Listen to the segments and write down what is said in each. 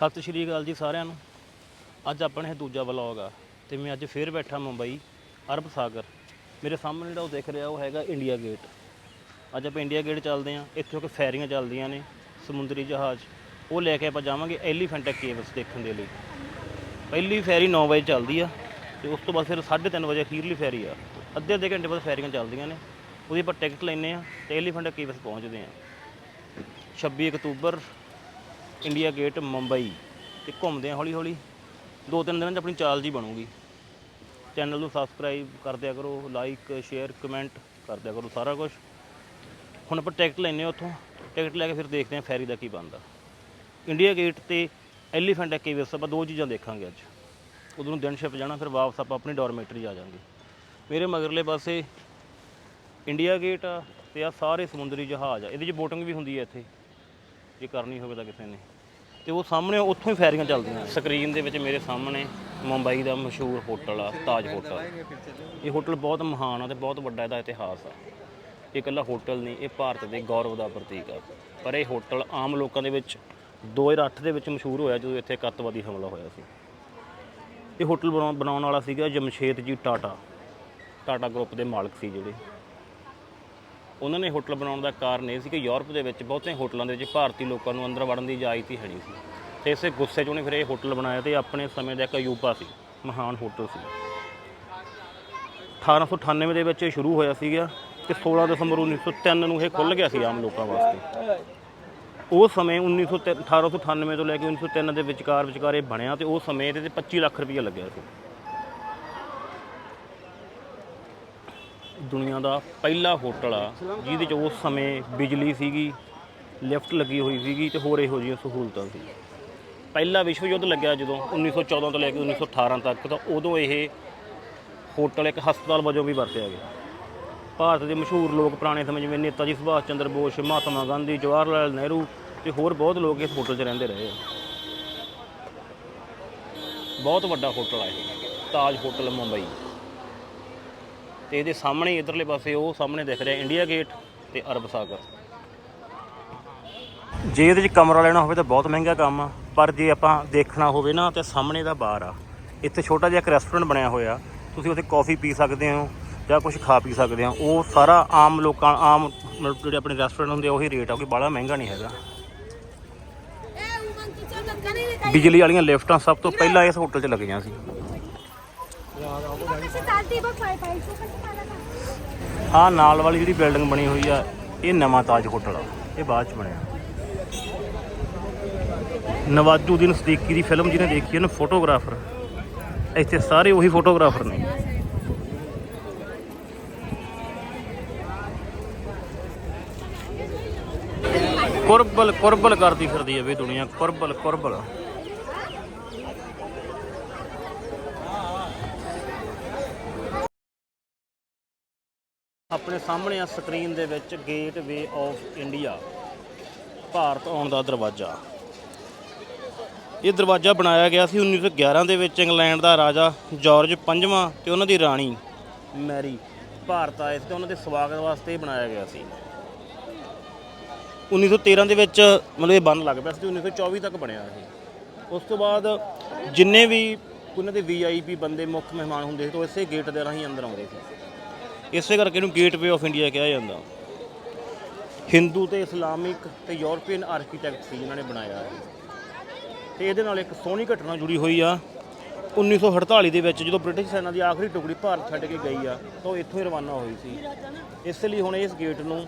ਸਤਿ ਸ਼੍ਰੀ ਅਕਾਲ ਜੀ ਸਾਰਿਆਂ ਨੂੰ। ਅੱਜ ਆਪਣੇ ਇਹ ਦੂਜਾ ਵਲੌਗ ਆ ਤੇ ਮੈਂ ਅੱਜ ਫੇਰ ਬੈਠਾ ਮੁੰਬਈ, ਅਰਬ ਸਾਗਰ। ਮੇਰੇ ਸਾਹਮਣੇ ਜਿਹੜਾ ਉਹ ਦਿਖ ਰਿਹਾ ਉਹ ਹੈਗਾ ਇੰਡੀਆ ਗੇਟ। ਅੱਜ ਆਪਾਂ ਇੰਡੀਆ ਗੇਟ ਚੱਲਦੇ ਆਂ ਇੱਥੋਂ ਕਿ ਫੈਰੀਆਂ ਚੱਲਦੀਆਂ ਨੇ, ਸਮੁੰਦਰੀ ਜਹਾਜ਼। ਉਹ ਲੈ ਕੇ ਆਪਾਂ ਜਾਵਾਂਗੇ ਐਲੀਫੈਂਟਾ ਕੇਵਸ ਦੇਖਣ ਦੇ ਲਈ। ਪਹਿਲੀ ਫੈਰੀ 9 ਵਜੇ ਚੱਲਦੀ ਆ ਤੇ ਉਸ ਤੋਂ ਬਾਅਦ ਫਿਰ 3:30 ਵਜੇ ਅਖੀਰਲੀ ਫੈਰੀ ਆ। ਅੱਧੇ ਅੱਧੇ ਘੰਟੇ ਬਾਅਦ ਫੈਰੀਆਂ ਚੱਲਦੀਆਂ ਨੇ। ਉਹਦੀ ਆਪਾਂ ਟਿਕਟ ਲੈਨੇ ਆ ਤੇ ਐਲੀਫੈਂਟਾ ਕੇਵਸ ਪਹੁੰਚਦੇ ਆ 26 ਅਕਤੂਬਰ ਇੰਡੀਆ ਗੇਟ ਮੁੰਬਈ ਤੇ ਘੁੰਮਦੇ ਆ ਹੌਲੀ ਹੌਲੀ। ਦੋ ਤਿੰਨ ਦਿਨਾਂ 'ਚ ਆਪਣੀ ਚਾਲ ਜੀ ਬਣੂਗੀ। ਚੈਨਲ ਨੂੰ ਸਬਸਕ੍ਰਾਈਬ ਕਰ ਦਿਆ ਕਰੋ ਲਾਈਕ ਸ਼ੇਅਰ ਕਮੈਂਟ ਕਰ ਦਿਆ ਕਰੋ ਸਾਰਾ ਕੁਝ ਹੁਣ ਆਪਾਂ ਟਿਕਟ ਲੈਨੇ ਆ ਉੱਥੋਂ। ਟਿਕਟ ਲੈ ਕੇ ਫਿਰ ਦੇਖਦੇ ਆ ਫੈਰੀ ਦਾ ਕੀ ਬਣਦਾ। ਇੰਡੀਆ ਗੇਟ ਤੇ ਐਲੀਫੈਂਟ ਕੇਵਸ ਆਪਾਂ ਦੋ ਚੀਜ਼ਾਂ ਦੇਖਾਂਗੇ ਅੱਜ। ਉਦੋਂ ਨੂੰ ਦਿਨ ਛਿਪ ਜਾਣਾ, ਫਿਰ ਵਾਪਸ ਆਪਾਂ ਆਪਣੀ ਡੋਰਮੇਟਰੀ ਆ ਜਾਾਂਗੇ। ਮੇਰੇ ਮਗਰਲੇ ਪਾਸੇ ਇੰਡੀਆ ਗੇਟ ਆ ਤੇ ਆ ਸਾਰੇ ਸਮੁੰਦਰੀ ਜਹਾਜ਼ ਆ। ਇਹਦੇ 'ਚ ਬੋਟਿੰਗ ਵੀ ਹੁੰਦੀ ਹੈ ਇੱਥੇ। ਜੇ ਕਰਨੀ ਹੋਵੇ ਤਾਂ ਕਿਸੇ ਨੇ। ਤੇ ਉਹ ਸਾਹਮਣੇ ਉੱਥੋਂ ਹੀ ਫੈਰੀਆਂ ਚੱਲਦੀਆਂ। ਸਕਰੀਨ ਦੇ ਵਿੱਚ ਮੇਰੇ ਸਾਹਮਣੇ ਮੁੰਬਈ ਦਾ ਮਸ਼ਹੂਰ ਹੋਟਲ ਆ, ਤਾਜ ਹੋਟਲ। ਇਹ ਹੋਟਲ ਬਹੁਤ ਮਹਾਨ ਆ ਤੇ ਬਹੁਤ ਵੱਡਾ ਇਹਦਾ ਇਤਿਹਾਸ ਆ। ਇਹ ਇਕੱਲਾ ਹੋਟਲ ਨਹੀਂ, ਇਹ ਭਾਰਤ ਦੇ ਗੌਰਵ ਦਾ ਪ੍ਰਤੀਕ ਆ। ਪਰ ਇਹ ਹੋਟਲ ਆਮ ਲੋਕਾਂ ਦੇ ਵਿੱਚ 2008 ਦੇ ਵਿੱਚ ਮਸ਼ਹੂਰ ਹੋਇਆ ਜਦੋਂ ਇੱਥੇ ਇੱਕ ਅੱਤਵਾਦੀ ਹਮਲਾ ਹੋਇਆ ਸੀ। ਇਹ ਹੋਟਲ ਬਣਾਉਣ ਬਣਾਉਣ ਵਾਲਾ ਸੀਗਾ ਜਮਸ਼ੇਦ ਜੀ ਟਾਟਾ। ਟਾਟਾ ਗਰੁੱਪ ਦੇ ਮਾਲਕ ਸੀ ਜਿਹੜੇ। ਉਹਨਾਂ ਨੇ ਹੋਟਲ ਬਣਾਉਣ ਦਾ ਕਾਰਨ ਇਹ ਸੀ ਕਿ ਯੂਰਪ ਦੇ ਵਿੱਚ ਬਹੁਤੇ ਹੋਟਲਾਂ ਦੇ ਵਿੱਚ ਭਾਰਤੀ ਲੋਕਾਂ ਨੂੰ ਅੰਦਰ ਵੜਨ ਦੀ ਇਜਾਜ਼ਤ ਹੀ ਹੈ ਨਹੀਂ ਸੀ। ਤੇ ਇਸੇ ਗੁੱਸੇ 'ਚ ਉਹਨੇ ਫਿਰ ਇਹ ਹੋਟਲ ਬਣਾਇਆ ਤੇ ਆਪਣੇ ਸਮੇਂ ਦਾ ਇੱਕ ਅਯੂਬਾ ਸੀ, ਮਹਾਨ ਹੋਟਲ ਸੀ। 1898 ਦੇ ਵਿੱਚ ਇਹ ਸ਼ੁਰੂ ਹੋਇਆ ਸੀਗਾ ਤੇ 16 ਦਸੰਬਰ 1903 ਨੂੰ ਇਹ ਖੁੱਲ ਗਿਆ ਸੀ ਆਮ ਲੋਕਾਂ ਵਾਸਤੇ। ਉਸ ਸਮੇਂ 1903 1898 ਤੋਂ ਲੈ ਕੇ 1903 ਦੇ ਵਿਚਕਾਰ ਵਿਚਕਾਰ ਇਹ ਬਣਿਆ ਤੇ ਉਸ ਸਮੇਂ ਇਹਦੇ ਤੇ 25 ਲੱਖ ਰੁਪਏ ਲੱਗਿਆ ਸੀ। ਦੁਨੀਆ ਦਾ ਪਹਿਲਾ ਹੋਟਲ ਆ, ਜਿਹਦੇ ਚ ਉਸ ਸਮੇਂ ਬਿਜਲੀ ਸੀਗੀ, ਲਿਫਟ ਲੱਗੀ ਹੋਈ ਸੀਗੀ ਤੇ ਹੋਰ ਇਹੋ ਜਿਹੀਆਂ ਸਹੂਲਤਾਂ ਸੀ। ਪਹਿਲਾ ਵਿਸ਼ਵ ਯੁੱਧ ਲੱਗਿਆ ਜਦੋਂ 1914 ਤੋਂ ਲੈ ਕੇ 1918 ਤੱਕ, ਤਾਂ ਉਦੋਂ ਇਹ ਹੋਟਲ ਇੱਕ ਹਸਪਤਾਲ ਵਜੋਂ ਵੀ ਵਰਤਿਆ ਗਿਆ। ਭਾਰਤ ਦੇ ਮਸ਼ਹੂਰ ਲੋਕ ਪੁਰਾਣੇ ਸਮੇਂ ਜਿਵੇਂ ਨੇਤਾ ਜੀ ਸੁਭਾਸ਼ ਚੰਦਰ ਬੋਸ, ਮਹਾਤਮਾ ਗਾਂਧੀ ਜਵਾਹਰ ਲਾਲ ਨਹਿਰੂ ਤੇ ਹੋਰ ਬਹੁਤ ਲੋਕ ਇਸ ਹੋਟਲ 'ਚ ਰਹਿੰਦੇ ਰਹੇ ਆ। ਬਹੁਤ ਵੱਡਾ ਹੋਟਲ ਆ ਇਹ, ਤਾਜ ਹੋਟਲ ਮੁੰਬਈ। ਤੇ ਇਹਦੇ ਸਾਹਮਣੇ ਇਧਰਲੇ ਪਾਸੇ ਉਹ ਸਾਹਮਣੇ ਦਿਖ ਰਿਹਾ ਇੰਡੀਆ ਗੇਟ ਤੇ ਅਰਬ ਸਾਗਰ। ਜੇ ਇਹਦੇ 'ਚ ਕਮਰਾ ਲੈਣਾ ਹੋਵੇ ਤਾਂ ਬਹੁਤ ਮਹਿੰਗਾ ਕੰਮ ਆ ਪਰ ਜੇ ਆਪਾਂ ਦੇਖਣਾ ਹੋਵੇ ਨਾ ਤੇ ਸਾਹਮਣੇ ਦਾ ਬਾਰ ਆ। ਇੱਥੇ ਛੋਟਾ ਜਿਹਾ ਇੱਕ ਰੈਸਟੋਰੈਂਟ ਬਣਿਆ ਹੋਇਆ। ਤੁਸੀਂ ਉੱਥੇ ਕੌਫੀ ਪੀ ਸਕਦੇ ਹੋ ਜਾਂ ਕੁਝ ਖਾ ਪੀ ਸਕਦੇ ਹੋ। ਉਹ ਸਾਰਾ ਆਮ ਲੋਕਾਂ ਆਮ ਜਿਹੜੇ ਆਪਣੇ ਰੈਸਟੋਰੈਂਟ ਹੁੰਦੇ ਉਹੀ ਰੇਟ ਆ ਕੋਈ ਬਾਹਲਾ ਮਹਿੰਗਾ ਨਹੀਂ ਹੈਗਾ। ਬਿਜਲੀ ਵਾਲੀਆਂ ਲਿਫਟਾਂ ਸਭ ਤੋਂ ਪਹਿਲਾਂ ਇਸ ਹੋਟਲ 'ਚ ਲੱਗੀਆਂ ਸੀ। कशी चालते बघ पाय पाय कशी चालत ਆਹ ਨਾਲ ਵਾਲੀ ਜਿਹੜੀ ਬਿਲਡਿੰਗ ਬਣੀ ਹੋਈ ਆ ਇਹ ਨਵਾਂ ਤਾਜ ਹੋਟਲ ਆ ਇਹ ਬਾਅਦ ਚ ਬਣਿਆ ਨਵਾਜੂਦੀਨ ਸਦੀਕੀ ਦੀ ਫਿਲਮ ਜਿਹਨੇ ਦੇਖੀ ਹੈ ਨਾ ਫੋਟੋਗ੍ਰਾਫਰ ਇੱਥੇ ਸਾਰੇ ਉਹੀ ਫੋਟੋਗ੍ਰਾਫਰ ਨੇ ਕੁਰਬਲ ਕੁਰਬਲ ਕਰਦੀ ਫਿਰਦੀ ਹੈ ਵੀ ਦੁਨੀਆ ਕੁਰਬਲ ਕੁਰਬਲ ਆਪਣੇ ਸਾਹਮਣੇ ਆ ਸਕਰੀਨ ਦੇ ਵਿੱਚ ਗੇਟਵੇ ਆਫ ਇੰਡੀਆ ਭਾਰਤ ਆਉਣ ਦਾ ਦਰਵਾਜ਼ਾ। ਇਹ ਦਰਵਾਜ਼ਾ ਬਣਾਇਆ ਗਿਆ ਸੀ 1911 ਦੇ ਵਿੱਚ ਇੰਗਲੈਂਡ ਦਾ ਰਾਜਾ ਜਾਰਜ ਪੰਜਵਾਂ ਤੇ ਉਹਨਾਂ ਦੀ ਰਾਣੀ ਮੈਰੀ ਭਾਰਤ ਆਏ ਸੀ ਤੇ ਉਹਨਾਂ ਦੇ ਸਵਾਗਤ ਵਾਸਤੇ ਬਣਾਇਆ ਗਿਆ ਸੀ। 1913 ਦੇ ਵਿੱਚ ਮਤਲਬ ਇਹ ਬੰਨ ਲੱਗ ਪਿਆ ਸੀ ਤੇ 1924 ਤੱਕ ਬਣਿਆ ਇਹ। ਉਸ ਤੋਂ ਬਾਅਦ ਜਿੰਨੇ ਵੀ ਉਹਨਾਂ ਦੇ ਵੀਆਈਪੀ ਬੰਦੇ, ਮੁੱਖ ਮਹਿਮਾਨ ਹੁੰਦੇ ਸੀ, ਤਾਂ ਉਹ ਇਸੇ ਗੇਟ ਦੇ ਰਾਹੀਂ ਅੰਦਰ ਆਉਂਦੇ ਸੀ। ਇਸੇ ਕਰਕੇ ਇਹਨੂੰ ਗੇਟਵੇ ਆਫ ਇੰਡੀਆ ਕਿਹਾ ਜਾਂਦਾ। ਹਿੰਦੂ ਤੇ ਇਸਲਾਮਿਕ ਤੇ ਯੂਰਪੀਅਨ ਆਰਕੀਟੈਕਟ ਸੀ ਜਿਨ੍ਹਾਂ ਨੇ ਬਣਾਇਆ ਹੈ ਤੇ ਇਹਦੇ ਨਾਲ ਇੱਕ ਸੋਹਣੀ ਘਟਨਾ ਜੁੜੀ ਹੋਈ ਆ। 1948 ਦੇ ਵਿੱਚ ਜਦੋਂ ਬ੍ਰਿਟਿਸ਼ ਸੈਨਾ ਦੀ ਆਖਰੀ ਟੁਕੜੀ ਭਾਰਤ ਛੱਡ ਕੇ ਗਈ ਆ, ਤਾਂ ਉਹ ਇੱਥੋਂ ਹੀ ਰਵਾਨਾ ਹੋਈ ਸੀ। ਇਸ ਲਈ ਹੁਣ ਇਸ ਗੇਟ ਨੂੰ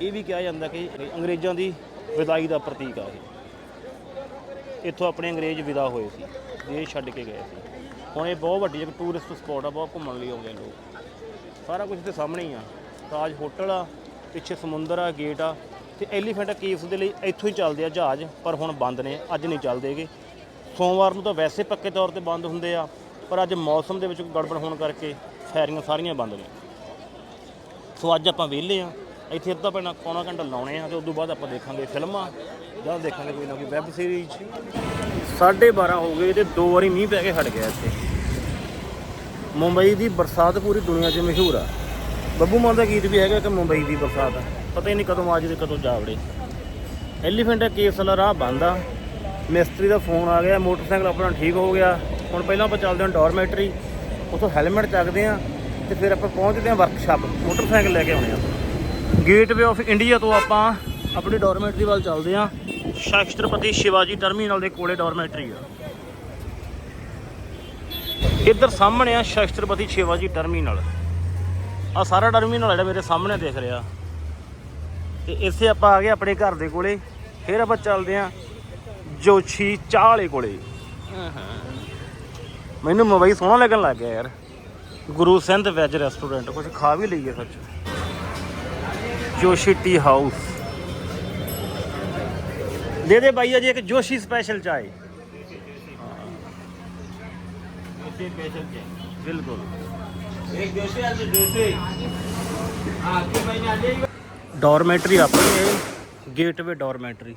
ਇਹ ਵੀ ਕਿਹਾ ਜਾਂਦਾ ਕਿ ਅੰਗਰੇਜ਼ਾਂ ਦੀ ਵਿਦਾਈ ਦਾ ਪ੍ਰਤੀਕ ਆ ਇਹ। ਇੱਥੋਂ ਆਪਣੇ ਅੰਗਰੇਜ਼ ਵਿਦਾ ਹੋਏ ਸੀ, ਦੇਸ਼ ਛੱਡ ਕੇ ਗਏ ਸੀ। ਹੁਣ ਇਹ ਬਹੁਤ ਵੱਡੀ ਇੱਕ ਟੂਰਿਸਟ ਸਪੌਟ ਆ, ਬਹੁਤ ਘੁੰਮਣ ਲਈ ਆਉਂਦੇ ਲੋਕ। ਸਾਰਾ ਕੁਝ ਤੇ ਸਾਹਮਣੇ ਹੀ ਆ। ਤਾਜ ਹੋਟਲ ਆ, ਪਿੱਛੇ ਸਮੁੰਦਰ ਆ ਗੇਟ ਆ। ਤੇ ਐਲੀਫੈਂਟਾ ਕੇਵਸ ਦੇ ਲਈ ਇੱਥੋਂ ਹੀ ਚੱਲਦੇ ਆ ਜਹਾਜ਼, ਪਰ ਹੁਣ ਬੰਦ ਨੇ, ਅੱਜ ਨਹੀਂ ਚੱਲਦੇਗੇ ਸੋਮਵਾਰ ਨੂੰ ਤਾਂ ਵੈਸੇ ਪੱਕੇ ਤੌਰ ਤੇ ਬੰਦ ਹੁੰਦੇ ਆ, ਪਰ ਅੱਜ ਮੌਸਮ ਦੇ ਵਿੱਚ ਗੜਬੜ ਹੋਣ ਕਰਕੇ ਫੈਰੀਆਂ ਸਾਰੀਆਂ ਬੰਦ ਨੇ। ਸੋ ਅੱਜ ਆਪਾਂ ਵਿਹਲੇ ਆ, ਇੱਥੇ ਅੱਧਾ ਪੈਣਾ, ਪੌਣਾ ਘੰਟਾ ਲਾਉਣੇ ਆ, ਤੇ ਉਸ ਤੋਂ ਬਾਅਦ ਆਪਾਂ ਦੇਖਾਂਗੇ ਫਿਲਮਾਂ, ਜਾਂ ਦੇਖਾਂਗੇ ਕੋਈ ਨਾ ਕੋਈ ਵੈਬ ਸੀਰੀਜ਼ 12:30 ਹੋ ਗਏ ਤੇ ਦੋ ਵਾਰੀ ਮੀਂਹ ਪੈ ਕੇ ਹਟ ਗਿਆ ਇੱਥੇ। ਮੁੰਬਈ ਦੀ ਬਰਸਾਤ ਪੂਰੀ ਦੁਨੀਆ 'ਚ ਮਸ਼ਹੂਰ ਆ। ਬੱਬੂ ਮਾਨ ਦਾ ਗੀਤ ਵੀ ਹੈਗਾ ਕਿ ਮੁੰਬਈ ਦੀ ਬਰਸਾਤ ਆ। ਪਤਾ ਹੀ ਨਹੀਂ ਕਦੋਂ ਅੱਜ ਤੇ ਕਦੋਂ ਜਾ ਵੜੇ ਐਲੀਫੈਂਟ ਕੇਸ ਵਾਲਾ ਰਾਹ ਬੰਦ ਆ। ਮਿਸਤਰੀ ਦਾ ਫੋਨ ਆ ਗਿਆ, ਮੋਟਰਸਾਈਕਲ ਆਪਣਾ ਠੀਕ ਹੋ ਗਿਆ। ਹੁਣ ਪਹਿਲਾਂ ਆਪਾਂ ਚੱਲਦੇ ਹਾਂ ਡੋਰਮੈਟਰੀ ਉੱਥੋਂ ਹੈਲਮਟ ਚੱਕਦੇ ਹਾਂ ਤੇ ਫਿਰ ਆਪਾਂ ਪਹੁੰਚਦੇ ਹਾਂ ਵਰਕਸ਼ਾਪ ਮੋਟਰਸਾਈਕਲ ਲੈ ਕੇ ਆਉਣੇ ਆ। ਗੇਟਵੇ ਆਫ ਇੰਡੀਆ ਤੋਂ ਆਪਾਂ ਆਪਣੀ ਡੋਰਮੈਟਰੀ ਵੱਲ ਚੱਲਦੇ ਹਾਂ। ਸ਼ਾਸਤਰਪਤੀ ਸ਼ਿਵਾਜੀ ਟਰਮੀਨਲ ਦੇ ਕੋਲੇ ਡੋਰਮੈਟਰੀ ਆ। ਇੱਧਰ ਸਾਹਮਣੇ ਆ ਸ਼ਾਸਤਰਪਤੀ ਸ਼ਿਵਾਜੀ ਟਰਮੀਨਲ। ਆ ਸਾਰਾ ਟਰਮੀਨਲ ਜਿਹੜਾ ਮੇਰੇ ਸਾਹਮਣੇ ਦਿਖ ਰਿਹਾ। ਤੇ ਇੱਥੇ ਆਪਾਂ ਆ ਗਏ ਆਪਣੇ ਘਰ ਦੇ ਕੋਲੇ। ਫਿਰ ਆਪਾਂ ਚੱਲਦੇ ਆ ਜੋਸ਼ੀ ਚਾਹ ਵਾਲੇ ਕੋਲੇ। ਮੈਨੂੰ ਮੋਬਾਈਲ ਸੋਹਣਾ ਲੱਗਣ ਲੱਗ ਗਿਆ ਯਾਰ। ਗੁਰੂ ਸਿੰਧ ਵੈਜ ਰੈਸਟੋਰੈਂਟ ਕੁਝ ਖਾ ਵੀ ਲਈਏ ਸੱਚ। Joshi tea house. ਦੇ ਦੇ ਬਾਈ ਜੀ ਇੱਕ ਜੋਸ਼ੀ ਸਪੈਸ਼ਲ ਚਾਏ ਬਿਲਕੁਲ। ਡੋਰਮੈਟਰੀ ਆਪਣੀ ਗੇਟਵੇ ਡੋਰਮੈਟਰੀ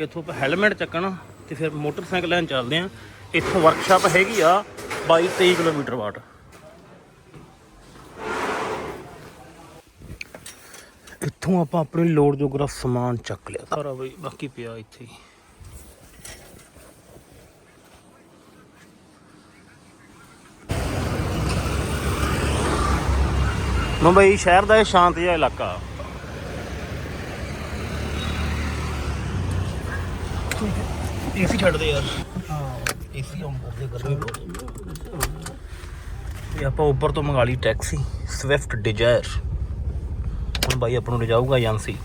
ਇੱਥੋਂ ਆਪਾਂ ਹੈਲਮਟ ਚੱਕਣਾ ਤੇ ਫਿਰ ਮੋਟਰਸਾਈਕਲ ਲੈਣ ਚੱਲਦੇ ਆ ਇੱਥੋਂ ਵਰਕਸ਼ਾਪ ਹੈਗੀ ਆ 22 23 ਕਿਲੋਮੀਟਰ ਵਾਟ। ਇੱਥੋਂ ਆਪਾਂ ਆਪਣੀ ਲੋੜ ਜੋਗਰਾ ਸਮਾਨ ਚੱਕ ਲਿਆ। ਸਾਰਾ ਬਈ ਬਾਕੀ ਪਿਆ ਇੱਥੇ ਹੀ। ਮੁੰਬਈ ਸ਼ਹਿਰ ਦਾ ਇਹ ਸ਼ਾਂਤ ਜਿਹਾ ਇਲਾਕਾ। ਏਸੀ ਛੱਡ ਦੇ ਯਾਰ। ਹਾਂ ਏਸੀ ਆਨ ਕਰ ਦੇ ਗਰਮੀ ਇਹ ਆਪਾਂ ਉੱਪਰ ਤੋਂ ਮੰਗਾ ਲਈ ਟੈਕਸੀ ਸਵਿਫਟ ਡਿਜ਼ਾਇਰ ਹੁਣ ਬਾਈ ਆਪਾਂ ਨੂੰ ਲਿਜਾਊਗਾ ਏਜੰਸੀ।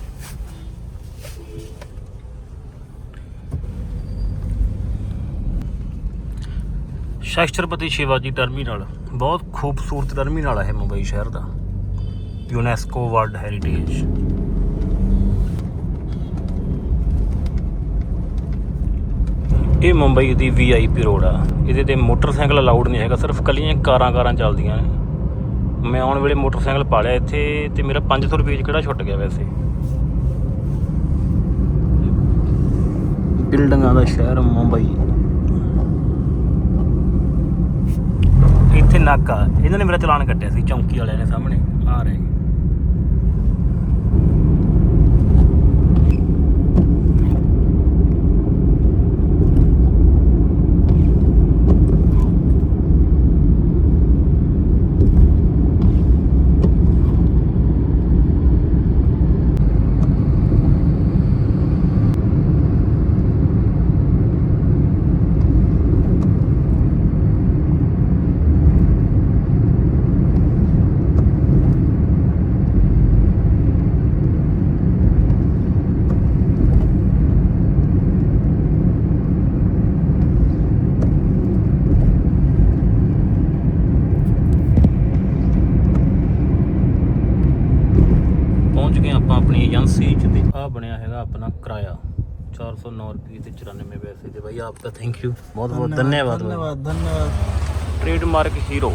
ਸ਼ਾਸਤਰਪਤੀ ਸ਼ਿਵਾਜੀ ਟਰਮੀਨਲ, ਬਹੁਤ ਖੂਬਸੂਰਤ ਟਰਮੀਨਲ ਹੈ ਮੁੰਬਈ ਸ਼ਹਿਰ ਦਾ। ਯੂਨੈਸਕੋ ਵਰਲਡ ਹੈਰੀਟੇਜ ਇਹ ਮੁੰਬਈ ਦੀ ਵੀਆਈਪੀ ਰੋਡ ਆ। ਇਹਦੇ ਤੇ ਮੋਟਰਸਾਈਕਲ ਅਲਾਉਡ ਨਹੀਂ ਹੈਗਾ, ਸਿਰਫ ਕੱਲੀਆਂ ਕਾਰਾਂ ਕਾਰਾਂ ਚੱਲਦੀਆਂ ਨੇ। ਮੈਂ ਆਉਣ ਵੇਲੇ ਮੋਟਰਸਾਈਕਲ ਪਾ ਲਿਆ ਇੱਥੇ ਤੇ ਮੇਰਾ 500 ਰੁਪਏ 'ਚ ਕਿਹੜਾ ਛੁੱਟ ਗਿਆ ਵੈਸੇ। ਬਿਲਡਿੰਗਾਂ ਦਾ ਸ਼ਹਿਰ ਮੁੰਬਈ। ਇੱਥੇ ਨਾਕਾ ਇਹਨਾਂ ਨੇ ਮੇਰਾ ਚਲਾਨ ਕੱਟਿਆ ਸੀ ਚੌਂਕੀ ਵਾਲਿਆਂ ਨੇ ਸਾਹਮਣੇ ਆ ਰਹੇ ਪਹੁੰਚ ਗਏ ਆਪਾਂ ਆਪਣੀ ਏਜੰਸੀ ਚ ਤੇ ਆ ਬਣਿਆ ਹੈਗਾ ਆਪਣਾ ਕਿਰਾਇਆ 409 ਰੁਪਏ ਤੇ 94 ਪੈਸੇ ਤੇ ਭਾਈ ਆਪਕਾ ਥੈਂਕ ਯੂ ਬਹੁਤ ਬਹੁਤ ਧੰਨਵਾਦ धन्यवाद धन्यवाद ट्रेडमार्क हीरो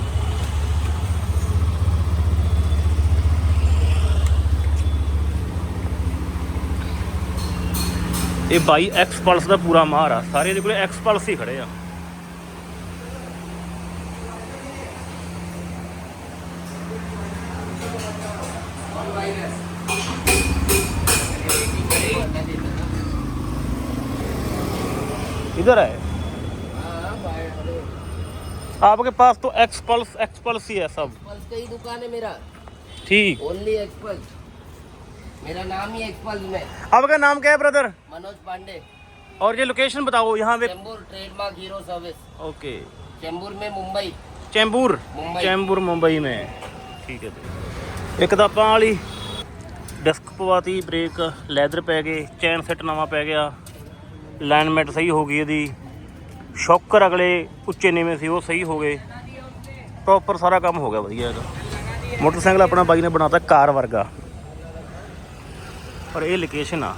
ਇਹ ਬਾਈ ਐਕਸ ਪਲਸ ਦਾ ਪੂਰਾ ਮਾਰ ਆ ਸਾਰੇ ਦੇ ਕੋਲੇ ਐਕਸ ਪਲਸ ਹੀ ਖੜੇ ਆ इधर है आपके पास तो एक्स पल्स एक्स पल्स ही है सब एक्सपल्स का ही दुकान है मेरा ठीक ओनली एक्सपल्स मेरा नाम ही एक्सपल्स में आपका नाम क्या है ब्रदर मनोज पांडे और ये लोकेशन बताओ यहाँ पे Chembur trademark Hero service okay Chembur में मुंबई ਚੈਂਬੂਰ ਮੁੰਬਈ। ਚੈਂਬੂਰ ਮੁੰਬਈ में ਠੀਕ ਹੈ ਜੀ ਇੱਕ ਤਾਂ ਆਪਾਂ ਵਾਲੀ ਡਿਸਕ ਪਵਾਤੀ ਬ੍ਰੇਕ ਲੈਦਰ ਪੈ ਗਏ ਚੈਨ ਸੈੱਟ ਨਵਾਂ ਪੈ ਗਿਆ ਲਾਈਨਮੈਂਟ ਸਹੀ ਹੋ ਗਈ ਇਹਦੀ। ਸ਼ੌਕਰ ਅਗਲੇ ਉੱਚੇ ਨੀਵੇਂ ਸੀ, ਉਹ ਸਹੀ ਹੋ ਗਏ। ਪ੍ਰੋਪਰ ਸਾਰਾ ਕੰਮ ਹੋ ਗਿਆ ਵਧੀਆ ਇਹਦਾ। ਮੋਟਰਸਾਈਕਲ ਆਪਣਾ ਬਾਈ ਨੇ ਬਣਾਤਾ ਕਾਰ ਵਰਗਾ। ਪਰ ਇਹ ਲੋਕੇਸ਼ਨ ਆ।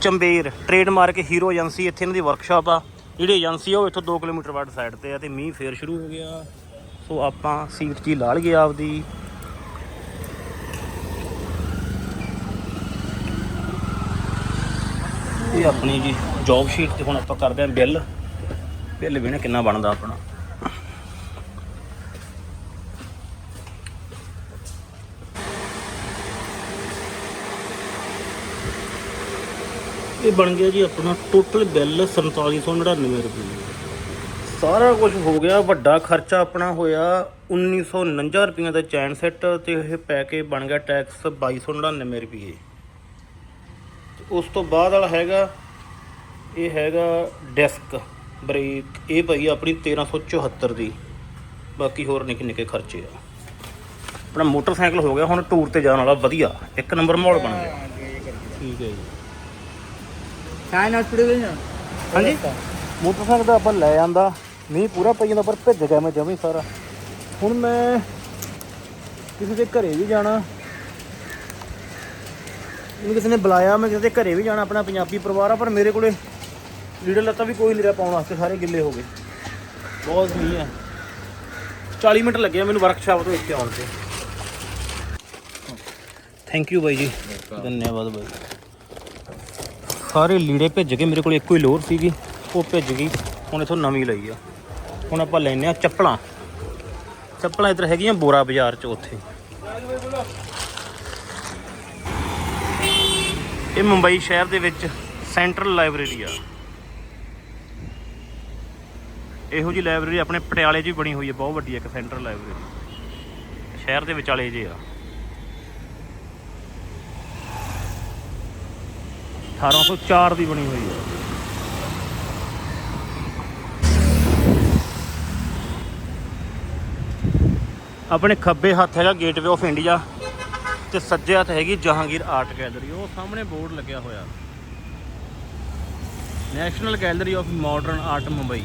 ਚੰਬੇਰ ਟ੍ਰੇਡਮਾਰਕ ਹੀਰੋ ਏਜੰਸੀ, ਇੱਥੇ ਇਹਨਾਂ ਦੀ ਵਰਕਸ਼ਾਪ ਆ। ਜਿਹੜੀ ਏਜੰਸੀ ਆ, ਉਹ ਇੱਥੋਂ 2 ਕਿਲੋਮੀਟਰ ਬਾਅਦ ਸਾਈਡ ਤੇ ਆ ਤੇ ਮੀਂਹ ਫੇਰ ਸ਼ੁਰੂ ਹੋ ਗਿਆ। ਸੋ ਆਪਾਂ ਸੀਟ ਜੀ ਲਾ ਲਈਏ ਆਪਦੀ। ਇਹ ਆਪਣੀ ਜੀ ਜੌਬ ਸ਼ੀਟ ਤੇ ਹੁਣ ਆਪਾਂ ਕਰਦੇ ਆਂ ਬਿੱਲ ਬਿੱਲ ਵੀ ਨਾ ਕਿੰਨਾ ਬਣਦਾ ਆਪਣਾ। ਇਹ ਬਣ ਗਿਆ ਜੀ ਆਪਣਾ ਟੋਟਲ ਬਿੱਲ 4799 ਰੁਪਏ। ਸਾਰਾ ਕੁਝ ਹੋ ਗਿਆ, ਵੱਡਾ ਖਰਚਾ ਆਪਣਾ ਹੋਇਆ 1949 ਰੁਪਈਆਂ ਦਾ ਚੈਨ ਸੈੱਟ ਤੇ ਇਹ ਪੈ ਕੇ ਬਣ ਗਿਆ ਟੈਕਸ 2299 ਰੁਪਏ। ਤੇ ਉਸ ਤੋਂ ਬਾਅਦ ਵਾਲਾ ਹੈਗਾ ਇਹ ਹੈਗਾ ਡੈਸਕ ਬ੍ਰੇਕ। ਇਹ ਪਈ ਆਪਣੀ 1374 ਦੀ। ਬਾਕੀ ਹੋਰ ਨਿੱਕੇ ਨਿੱਕੇ ਖਰਚੇ ਆ। ਆਪਣਾ ਮੋਟਰਸਾਈਕਲ ਹੋ ਗਿਆ ਹੁਣ ਟੂਰ ਤੇ ਜਾਣ ਵਾਲਾ ਵਧੀਆ। ਇੱਕ ਨੰਬਰ ਮਾਹੌਲ ਬਣ ਗਿਆ। ਠੀਕ ਹੈ ਜੀ। ਸਾਇਨ ਹਸਪੀਟਲ ਨਾ ਹਾਂਜੀ? ਮੋਟਰਸਾਈਕਲ ਤਾਂ ਆਪਾਂ ਲੈ ਆਂਦਾ। ਨਹੀਂ ਪੂਰਾ ਪਈ ਜਾਂਦਾ ਪਰ ਭਿੱਜ ਗਿਆ ਮੈਂ ਜਮੀ ਸਾਰਾ। ਹੁਣ ਮੈਂ ਕਿਸੇ ਦੇ ਘਰੇ ਵੀ ਜਾਣਾ। ਮੈਨੂੰ ਕਿਸੇ ਨੇ ਬੁਲਾਇਆ ਮੈਂ ਕਿਸੇ ਦੇ ਘਰੇ ਵੀ ਜਾਣਾ ਆਪਣਾ ਪੰਜਾਬੀ ਪਰਿਵਾਰ ਆ ਪਰ ਮੇਰੇ ਕੋਲੇ ਲੀੜੇ ਲੱਤਾ ਵੀ ਕੋਈ ਨਹੀਂ ਰਿਹਾ ਪਾਉਣ ਵਾਸਤੇ ਸਾਰੇ ਗਿੱਲੇ ਹੋ ਗਏ। ਬਹੁਤ ਮੀਂਹ ਆ। 40 ਮਿੰਟ ਲੱਗੇ ਮੈਨੂੰ ਵਰਕਸ਼ਾਪ ਤੋਂ ਇੱਥੇ ਆਉਣ ਤੇ। ਥੈਂਕ ਯੂ ਬਾਈ ਜੀ। ਧੰਨਵਾਦ। ਬਾਈ। ਸਾਰੇ ਲੀੜੇ ਭਿੱਜ ਗਏ ਮੇਰੇ ਕੋਲ ਇੱਕੋ ਹੀ ਲੋਰ ਸੀਗੀ ਉਹ ਭਿੱਜ ਗਈ। ਹੁਣ ਇਥੋਂ ਨਵੀਂ ਲਈ ਆ। ਹੁਣ ਆਪਾਂ ਲੈਨੇ ਆ ਚੱਪਲਾਂ। ਚੱਪਲਾਂ ਇੱਧਰ ਹੈਗੀਆਂ ਬੋਰਾ ਬਾਜ਼ਾਰ ਚ ਉੱਥੇ। ਇਹ ਮੁੰਬਈ ਸ਼ਹਿਰ ਦੇ ਵਿੱਚ ਸੈਂਟਰਲ ਲਾਇਬ੍ਰੇਰੀ ਆ। ਇਹੋ ਜੀ ਲਾਇਬ੍ਰੇਰੀ ਆਪਣੇ ਪਟਿਆਲੇ 'ਚ ਵੀ ਬਣੀ ਹੋਈ ਹੈ ਬਹੁਤ ਵੱਡੀ ਇੱਕ ਸੈਂਟਰਲ ਲਾਇਬ੍ਰੇਰੀ। ਸ਼ਹਿਰ ਦੇ ਵਿਚਾਲੇ ਜੇ ਆ। 1804 ਦੀ ਬਣੀ ਹੋਈ ਹੈ ਆਪਣੇ ਖੱਬੇ ਹੱਥ ਹੈਗਾ ਗੇਟਵੇ ਆਫ ਇੰਡੀਆ ਤੇ ਸੱਜੇ ਹੱਥ ਹੈਗੀ ਜਹਾਂਗੀਰ ਆਰਟ ਗੈਲਰੀ ਉਹ ਸਾਹਮਣੇ ਬੋਰਡ ਲੱਗਿਆ ਹੋਇਆ। National gallery of modern art Mumbai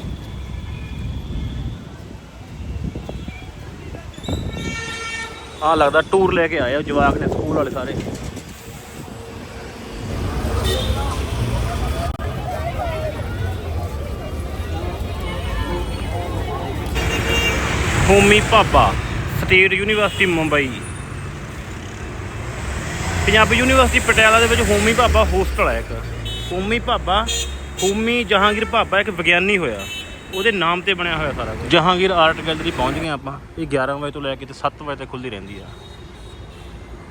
ਆ ਲੱਗਦਾ ਟੂਰ ਲੈ ਕੇ ਆਏ ਜਵਾਕ ਨੇ ਸਕੂਲ ਵਾਲੇ ਸਾਰੇ। Homi Bhabha, state university Mumbai Punjabi university Patiala ਦੇ ਵਿੱਚ ਹੋਮੀ ਭਾਬਾ ਹੋਸਟਲ ਹੈ ਇੱਕ। ਹੋਮੀ ਭਾਬਾ ਹੋਮੀ ਜਹਾਂਗੀਰ ਭਾਬਾ ਇੱਕ ਵਿਗਿਆਨੀ ਹੋਇਆ। ਉਹਦੇ ਨਾਮ ਤੇ ਬਣਿਆ ਹੋਇਆ ਸਾਰਾ ਕੁਝ। ਜਹਾਂਗੀਰ ਆਰਟ ਗੈਲਰੀ ਪਹੁੰਚ ਗਏ ਆਪਾਂ। ਇਹ 11 ਵਜੇ ਤੋਂ ਲੈ ਕੇ ਤੇ 7 ਵਜੇ ਤੱਕ ਖੁੱਲ੍ਹੀ ਰਹਿੰਦੀ ਆ।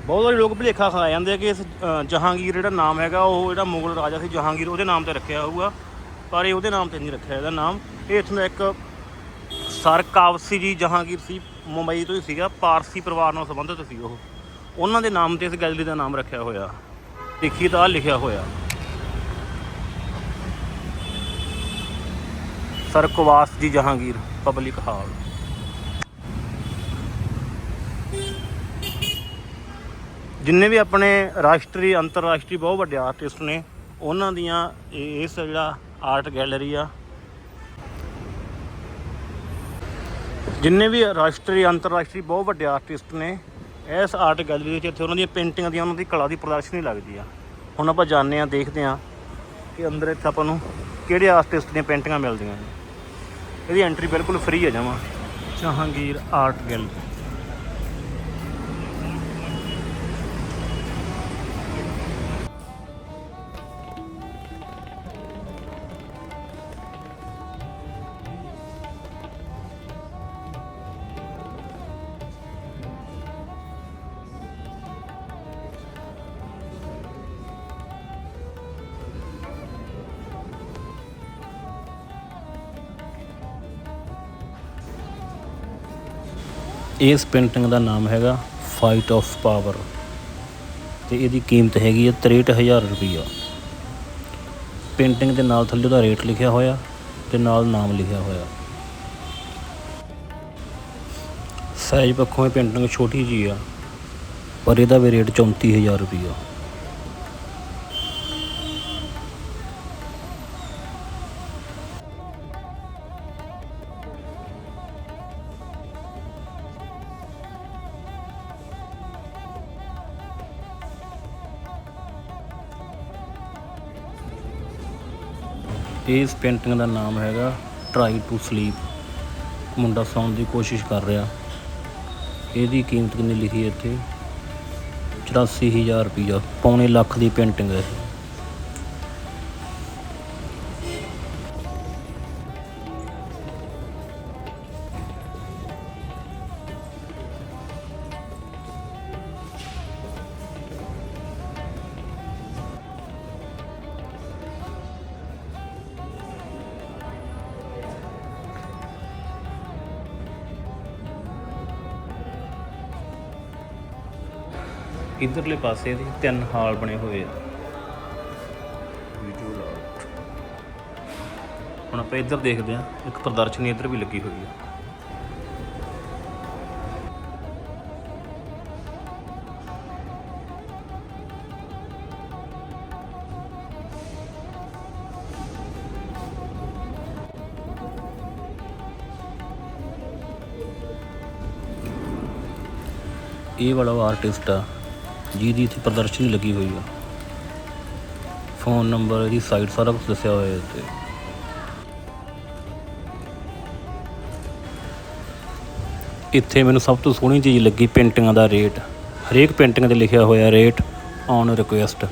ਬਹੁਤ ਸਾਰੇ ਲੋਕ ਭੁਲੇਖਾ ਖਾ ਜਾਂਦੇ ਆ ਕਿ ਇਸ ਜਹਾਂਗੀਰ ਜਿਹੜਾ ਨਾਮ ਹੈਗਾ ਉਹ ਜਿਹੜਾ ਮੁਗਲ ਰਾਜਾ ਸੀ ਜਹਾਂਗੀਰ ਉਹਦੇ ਨਾਮ ਤੇ ਰੱਖਿਆ ਹੋਊਗਾ। ਪਰ ਇਹ ਉਹਦੇ ਨਾਮ ਤੇ ਨਹੀਂ ਰੱਖਿਆ ਇਹਦਾ ਨਾਮ। ਇਹ ਇੱਥੋਂ ਦਾ ਇੱਕ ਸਰ ਕਾਵਸੀ ਜੀ ਜਹਾਂਗੀਰ ਸੀ ਮੁੰਬਈ ਤੋਂ ਹੀ ਸੀਗਾ। ਪਾਰਸੀ ਪਰਿਵਾਰ ਨਾਲ ਸੰਬੰਧਿਤ ਸੀ ਉਹ। ਉਹਨਾਂ ਦੇ ਨਾਮ ਤੇ ਇਸ ਗੈਲਰੀ ਦਾ ਨਾਮ ਰੱਖਿਆ ਹੋਇਆ। ਦੇਖੀ ਤਾਂ ਆਹ ਲਿਖਿਆ ਹੋਇਆ। ਸਰ ਕੁਵਾਸ ਜੀ ਜਹਾਂਗੀਰ, ਪਬਲਿਕ ਹਾਲ। ਜਿੰਨੇ ਵੀ ਆਪਣੇ ਰਾਸ਼ਟਰੀ, ਅੰਤਰਰਾਸ਼ਟਰੀ ਬਹੁਤ ਵੱਡੇ ਆਰਟਿਸਟ ਨੇ, ਉਹਨਾਂ ਦੀਆਂ ਇਹ- ਇਸ ਜਿਹੜਾ ਆਰਟ ਗੈਲਰੀ ਆ। ਜਿੰਨੇ ਵੀ ਰਾਸ਼ਟਰੀ, ਅੰਤਰਰਾਸ਼ਟਰੀ ਬਹੁਤ ਵੱਡੇ ਆਰਟਿਸਟ ਨੇ ਇਸ ਆਰਟ ਗੈਲਰੀ ਵਿੱਚ ਇੱਥੇ ਉਹਨਾਂ ਦੀਆਂ ਪੇਂਟਿੰਗਾਂ ਦੀਆਂ ਉਹਨਾਂ ਦੀ ਕਲਾ ਦੀ ਪ੍ਰਦਰਸ਼ਨੀ ਲੱਗਦੀ ਆ। ਹੁਣ ਆਪਾਂ ਜਾਣਦੇ ਆ ਦੇਖਦੇ ਆ ਕਿ ਅੰਦਰ ਇੱਥੇ ਆਪਾਂ ਨੂੰ ਕਿਹੜੇ ਆਰਟਿਸਟ ਦੀਆਂ ਪੇਂਟਿੰਗਾਂ ਮਿਲਦੀਆਂ ਨੇ। ਇਹਦੀ ਐਂਟਰੀ ਬਿਲਕੁਲ ਫ੍ਰੀ ਹੈ ਜਮਾ। ਜਹਾਂਗੀਰ ਆਰਟ ਗੈਲਰੀ ਇਸ ਪੇਂਟਿੰਗ ਦਾ ਨਾਮ ਹੈਗਾ ਫਾਈਟ ਆਫ ਪਾਵਰ ਤੇ ਇਹਦੀ ਕੀਮਤ ਹੈਗੀ ਹੈ 63000 ਰੁਪਈਆ। ਪੇਂਟਿੰਗ ਦੇ ਨਾਲ ਥੱਲੇ ਉਹਦਾ ਰੇਟ ਲਿਖਿਆ ਹੋਇਆ ਤੇ ਨਾਲ ਨਾਮ ਲਿਖਿਆ ਹੋਇਆ। ਸਾਈਜ਼ ਪੱਖੋਂ ਇਹ ਪੇਂਟਿੰਗ ਛੋਟੀ ਜੀ ਆ, ਪਰ ਇਹਦਾ ਵੀ ਰੇਟ 34000 ਰੁਪਈਆ। ਇਸ ਪੇਂਟਿੰਗ ਦਾ ਨਾਮ ਹੈਗਾ ਟਰਾਈ ਟੂ ਸਲੀਪ ਮੁੰਡਾ ਸੌਣ ਦੀ ਕੋਸ਼ਿਸ਼ ਕਰ ਰਿਹਾ। ਇਹਦੀ ਕੀਮਤ ਕਿੰਨੀ ਲਿਖੀ ਹੈ ਇੱਥੇ? 84000 ਰੁਪਈਆ, ਪੌਣੇ ਲੱਖ ਦੀ ਪੇਂਟਿੰਗ ਹੈ ਇਧਰਲੇ ਪਾਸੇ ਦੇ ਤਿੰਨ ਹਾਲ ਬਣੇ ਹੋਏ ਆ Visual art। ਹੁਣ ਆਪਾਂ ਇੱਧਰ ਦੇਖਦੇ ਆ ਇੱਕ ਪ੍ਰਦਰਸ਼ਨੀ ਇੱਧਰ ਵੀ ਲੱਗੀ ਹੋਈ ਆ ਇਹ ਵਾਲਾ ਆਰਟਿਸਟ ਆ ਜਿਹਦੀ ਇੱਥੇ ਪ੍ਰਦਰਸ਼ਨੀ ਲੱਗੀ ਹੋਈ ਆ। ਫੋਨ ਨੰਬਰ, ਇਹਦੀ ਸਾਈਟ ਸਾਰਾ ਕੁਝ ਦੱਸਿਆ ਹੋਇਆ ਇੱਥੇ। ਇੱਥੇ ਮੈਨੂੰ ਸਭ ਤੋਂ ਸੋਹਣੀ ਚੀਜ਼ ਲੱਗੀ ਪੇਂਟਿੰਗਾਂ ਦਾ ਰੇਟ। ਹਰੇਕ ਪੇਂਟਿੰਗ ਤੇ ਲਿਖਿਆ ਹੋਇਆ ਰੇਟ ਔਨ ਰਿਕੁਐਸਟ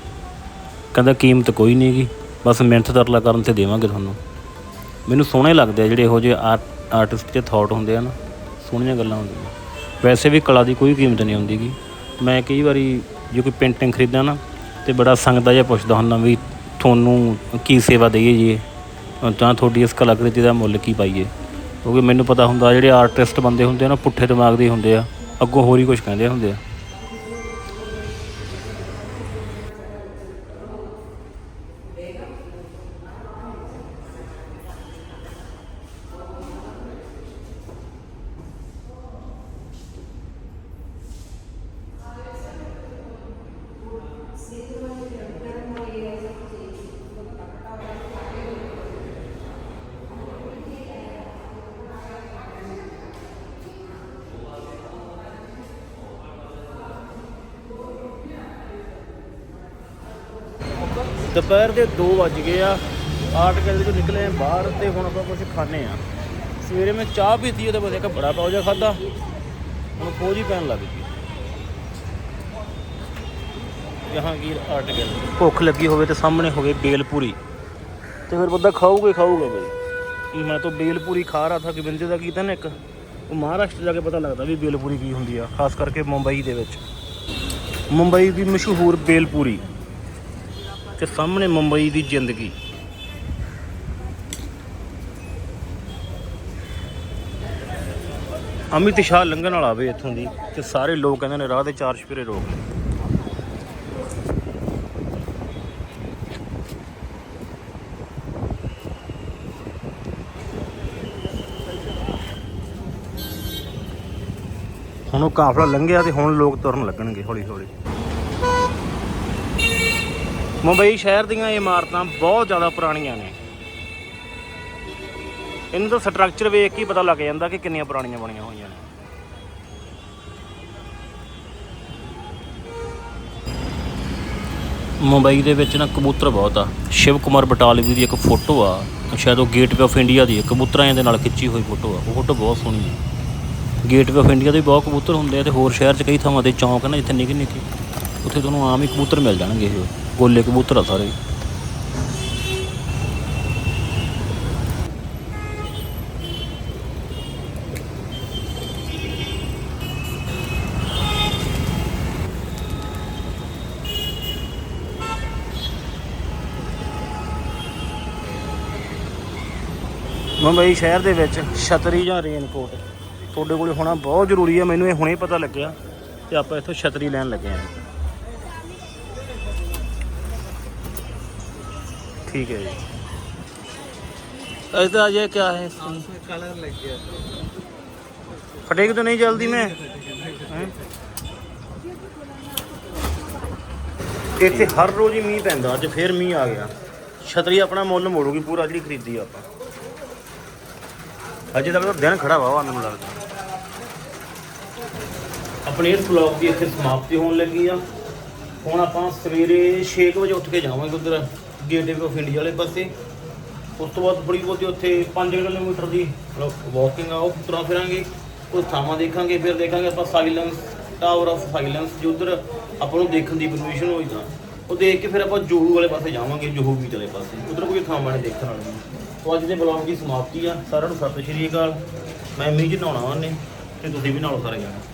ਕਹਿੰਦਾ ਕੀਮਤ ਕੋਈ ਨਹੀਂ ਗੀ, ਬਸ ਮਿਹਨਤ ਤਰਲਾ ਕਰਨ ਤੇ ਦੇਵਾਂਗੇ ਤੁਹਾਨੂੰ। ਮੈਨੂੰ ਸੋਹਣੇ ਲੱਗਦੇ ਆ ਜਿਹੜੇ ਇਹੋ ਜਿਹੇ ਆਰਟ ਆਰਟਿਸਟ ਦੇ ਥਾਟ ਹੁੰਦੇ ਆ ਨਾ, ਸੋਹਣੀਆਂ ਗੱਲਾਂ ਹੁੰਦੀਆਂ। ਵੈਸੇ ਵੀ ਕਲਾ ਦੀ ਕੋਈ ਕੀਮਤ ਨਹੀਂ ਹੁੰਦੀ ਗੀ। ਮੈਂ ਕਈ ਵਾਰੀ ਜੇ ਕੋਈ ਪੇਂਟਿੰਗ ਖਰੀਦਾਂ ਨਾ, ਤੇ ਬੜਾ ਸੰਗਦਾ ਜਿਹਾ ਪੁੱਛਦਾ ਹੁੰਦਾ ਵੀ ਤੁਹਾਨੂੰ ਕੀ ਸੇਵਾ ਦਈਏ ਜੀ? ਤਾਂ ਤੁਹਾਡੀ ਇਸ ਕਲਾਕ੍ਰਿਤੀ ਦਾ ਮੁੱਲ ਕੀ ਪਾਈਏ? ਕਿਉਂਕਿ ਮੈਨੂੰ ਪਤਾ ਹੁੰਦਾ ਜਿਹੜੇ ਆਰਟਿਸਟ ਬੰਦੇ ਹੁੰਦੇ ਆ ਨਾ, ਪੁੱਠੇ ਦਿਮਾਗ ਦੇ ਹੁੰਦੇ ਆ, ਅੱਗੋਂ ਹੋਰ ਹੀ ਕੁਝ ਕਹਿੰਦੇ ਹੁੰਦੇ ਆ। ਦੁਪਹਿਰ ਦੇ 2 ਵੱਜ ਗਏ ਆ। ਆਰਟ ਗੈਲਰੀ ਤੋਂ ਨਿਕਲੇ ਬਾਹਰ ਤੇ ਹੁਣ ਆਪਾਂ ਕੁਝ ਖਾਣੇ ਆ। ਸਵੇਰੇ ਮੈਂ ਚਾਹ ਪੀਤੀ, ਉਹਦੇ ਬਾਅਦ ਇੱਕ ਬੜਾ ਪਾਉ ਜਿਹਾ ਖਾਦਾ ਹੁਣ ਫੌਜ ਹੀ ਪੈਣ ਲੱਗ ਗਈ। ਜਹਾਂਗੀਰ ਆਰਟ ਗੈਲਰੀ ਭੁੱਖ ਲੱਗੀ ਹੋਵੇ ਤੇ ਸਾਹਮਣੇ ਹੋਵੇ ਬੇਲਪੂਰੀ। ਤੇ ਫਿਰ ਬੰਦਾ ਖਾਊਗਾ ਹੀ ਖਾਊਗਾ ਬਈ। ਮੈਂ ਤਾਂ ਬੇਲਪੂਰੀ ਖਾ ਰਹਾ ਥਾ ਕਿ ਬਿੰਦੇ ਦਾ ਕੀਤਾ ਨਾ ਇੱਕ। ਉਹ ਮਹਾਰਾਸ਼ਟਰ ਜਾ ਕੇ ਪਤਾ ਲੱਗਦਾ ਵੀ ਬੇਲਪੂਰੀ ਕੀ ਹੁੰਦੀ ਆ, ਖਾਸ ਕਰਕੇ ਮੁੰਬਈ ਦੇ ਵਿੱਚ। ਮੁੰਬਈ ਦੀ ਮਸ਼ਹੂਰ ਬੇਲਪੂਰੀ। ਤੇ ਸਾਹਮਣੇ ਮੁੰਬਈ ਦੀ ਜ਼ਿੰਦਗੀ। ਅਮਿਤ ਸ਼ਾਹ ਲੰਘਣ ਵਾਲਾ ਵੇ ਇੱਥੋਂ ਦੀ ਤੇ ਸਾਰੇ ਲੋਕ ਕਹਿੰਦੇ ਨੇ ਰਾਹ ਦੇ ਚਾਰ ਛਪੇਰੇ ਰੋਕ ਲਏ। ਹੁਣ ਉਹ ਕਾਫਲਾ ਲੰਘਿਆ ਤੇ ਹੁਣ ਲੋਕ ਤੁਰਨ ਲੱਗਣਗੇ ਹੌਲੀ ਹੌਲੀ ਮੁੰਬਈ ਸ਼ਹਿਰ ਦੀਆਂ ਇਮਾਰਤਾਂ ਬਹੁਤ ਜ਼ਿਆਦਾ ਪੁਰਾਣੀਆਂ ਨੇ। ਇਹਨਾਂ ਦਾ ਸਟਰਕਚਰ ਵੇਖ ਕੇ ਹੀ ਪਤਾ ਲੱਗ ਜਾਂਦਾ ਕਿ ਕਿੰਨੀਆਂ ਪੁਰਾਣੀਆਂ ਬਣੀਆਂ ਹੋਈਆਂ ਨੇ। ਮੁੰਬਈ ਦੇ ਵਿੱਚ ਨਾ ਕਬੂਤਰ ਬਹੁਤ ਆ। ਸ਼ਿਵ ਕੁਮਾਰ ਬਟਾਲਵੀ ਦੀ ਇੱਕ ਫੋਟੋ ਆ, ਸ਼ਾਇਦ ਉਹ ਗੇਟਵੇ ਆਫ ਇੰਡੀਆ ਦੀ ਕਬੂਤਰਾਂ ਦੇ ਨਾਲ ਖਿੱਚੀ ਹੋਈ ਫੋਟੋ ਆ। ਉਹ ਫੋਟੋ ਬਹੁਤ ਸੋਹਣੀ ਹੈ ਗੇਟਵੇ ਆਫ ਇੰਡੀਆ ਦੇ ਬਹੁਤ ਕਬੂਤਰ ਹੁੰਦੇ ਆ ਤੇ ਹੋਰ ਸ਼ਹਿਰ 'ਚ ਕਈ ਥਾਵਾਂ ਤੇ ਚੌਂਕ ਨਾ ਜਿੱਥੇ ਨਿੱਕੇ ਨਿੱਕੇ ਉੱਥੇ ਤੁਹਾਨੂੰ ਆਮ ਹੀ ਕਬੂਤਰ ਮਿਲ ਜਾਣਗੇ ਇਹ। ਗੋਲੇ ਕਬੂਤਰ ਆ ਸਾਰੇ। ਮੁੰਬਈ ਸ਼ਹਿਰ ਦੇ ਵਿੱਚ ਛਤਰੀ ਜਾਂ ਰੇਨਕੋਟ ਤੁਹਾਡੇ ਕੋਲ ਹੋਣਾ ਬਹੁਤ ਜ਼ਰੂਰੀ ਹੈ ਮੈਨੂੰ ਇਹ ਹੁਣੇ ਪਤਾ ਲੱਗਿਆ ਤੇ ਆਪਾਂ ਇੱਥੋਂ ਛਤਰੀ ਲੈਣ ਲੱਗੇ ਆਂ। ठीक है जी ऐसा ये क्या है कलर लग गया फटेगी तो नहीं जल्दी में ਹੈਂ? ਇੱਥੇ ਹਰ ਰੋਜ਼ ਹੀ ਮੀਂਹ ਪੈਂਦਾ ਅੱਜ ਫੇਰ ਮੀਂਹ ਆ ਗਿਆ ਛਤਰੀ ਆਪਣਾ ਮੁੱਲ ਮੋੜੂਗੀ ਪੂਰਾ ਜਿਹੜੀ ਖਰੀਦੀ ਆ ਆਪਾਂ ਅਜੇ ਤੱਕ ਤਾਂ ਦਿਨ ਖੜਾ ਵਾ ਮੈਨੂੰ ਲੱਗਦਾ ਆਪਣੇ ਇਸ ਵਲੌਗ ਦੀ ਇੱਥੇ ਸਮਾਪਤੀ ਹੋਣ ਲੱਗੀ ਆ ਹੁਣ ਆਪਾਂ ਸਵੇਰੇ 6 ਵਜੇ ਉੱਠ ਕੇ ਜਾਵਾਂਗੇ ਉਧਰ ਗੇਟਵੇ ਆਫ ਇੰਡੀਆ ਵਾਲੇ ਪਾਸੇ। ਉਸ ਤੋਂ ਬਾਅਦ ਬੜੀ ਬਹੁਤੀ ਉੱਥੇ 5 ਕਿਲੋਮੀਟਰ ਦੀ ਵਾਕਿੰਗ ਆ, ਉਹ ਤੁਰਾਂ ਫਿਰਾਂਗੇ। ਉਹ ਥਾਵਾਂ ਦੇਖਾਂਗੇ, ਫਿਰ ਦੇਖਾਂਗੇ ਆਪਾਂ ਸਾਇਲੈਂਸ ਟਾਵਰ ਆਫ ਸਾਇਲੈਂਸ ਜੋ ਉਧਰ ਆਪਾਂ ਨੂੰ ਦੇਖਣ ਦੀ ਪਰਮਿਸ਼ਨ ਹੋਈ ਤਾਂ। ਉਹ ਦੇਖ ਕੇ ਫਿਰ ਆਪਾਂ ਜੋਹੂ ਵਾਲੇ ਪਾਸੇ ਜਾਵਾਂਗੇ, ਜੋਹੂ ਬੀਚ ਵਾਲੇ ਪਾਸੇ। ਉਧਰ ਕੋਈ ਥਾਵਾਂ ਨਹੀਂ ਦੇਖਣ ਵਾਲੀਆਂ ਉਹ ਅੱਜ ਦੇ ਬਲੌਗ ਦੀ ਸਮਾਪਤੀ ਆ। ਸਾਰਿਆਂ ਨੂੰ ਸਤਿ ਸ਼੍ਰੀ ਅਕਾਲ। ਮੈਂ ਮੀਂਹ 'ਚ ਨਹਾਉਣਾ ਉਹਨੇ, ਤੇ ਤੁਸੀਂ ਵੀ ਨਾਲੋਂ ਸਾਰੇ ਜਾਣਾ।